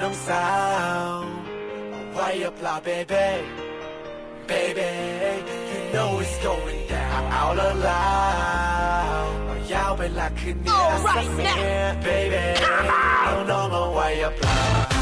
ng sound. Why you la baby? Baby You know it's going down Out loud ยาวเวลาคืนนี้อาสักเมีย baby น้องๆเอาไว้อัพลา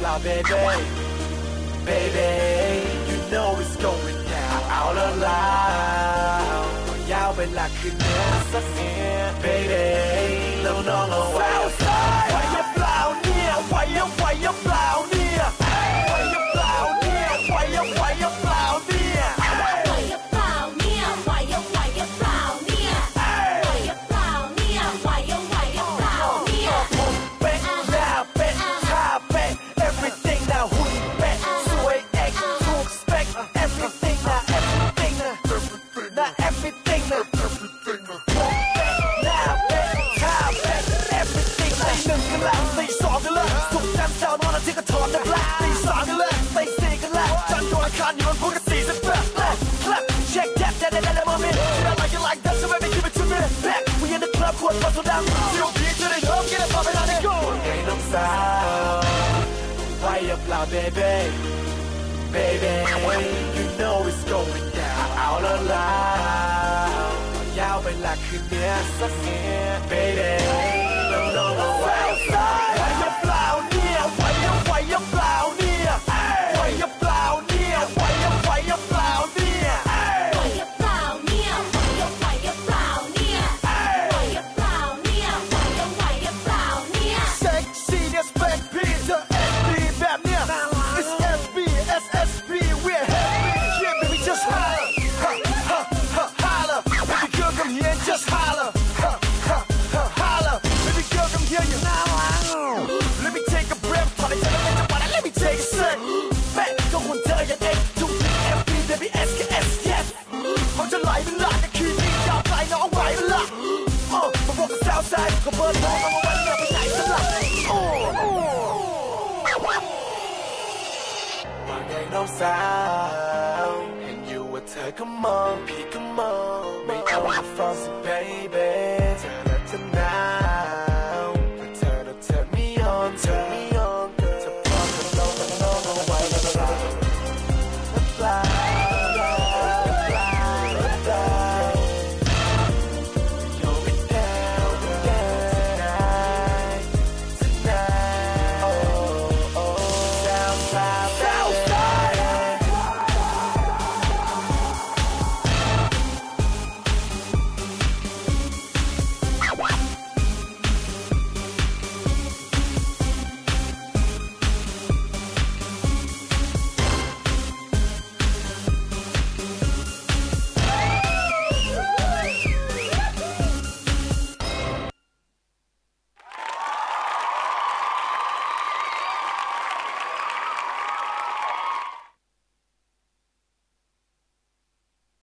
up baby. Baby, you know it's going down. All around. ยาวเป็นหลักคืนนี้ Baby, no, no, no, wow. Now everything look everything look Now baby time baby everything ตีหนึ่งกันแล้วตีสองกันแล้วสุกร์จันทร์เสาร์นอนอาทิตย์ก็ถอนกันแล้วตีสามกันแล้วตีสี่กันแล้วจันทร์ดวงอังคารอยู่บนพุธกับสี่สิบแปดแปด clap check that that that that moment Should I like it like that? So baby give it to me. Back We in the club ขวดมาโซดาเที่ยวพีจะได้เริ่มกินแล้วพาไปร้านนี้ go. ไงน้องสาวไปหรือเปล่า baby? Baby you know it's going แล้วล่ะยาวไปละคืนเนี้ยสักเนี้ย baby ลองลองลองแวว I'm sound and you would take a month pick a make all the fuss baby